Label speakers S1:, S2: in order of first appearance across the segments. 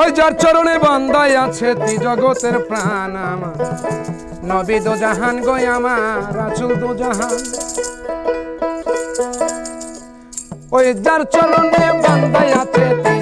S1: ওই যার চরণে বন্দায় আছে তি জগতের প্রাণ আমার। নবী দো জাহান গই আমার, রাসুল দো জাহান। ওই যার চরণে বন্দায় আছে তি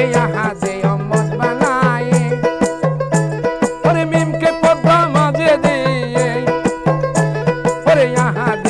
S1: করে আহাজে অম্মত বানায় ওরে মিমকে পদ্মা মাঝে দিয়ে ওরে আহাজে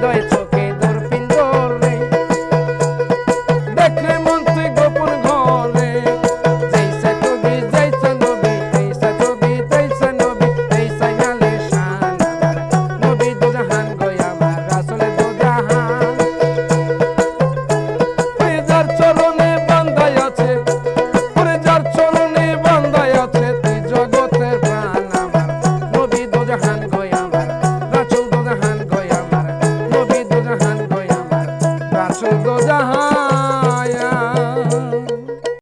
S1: кидається. শুধু জাহান।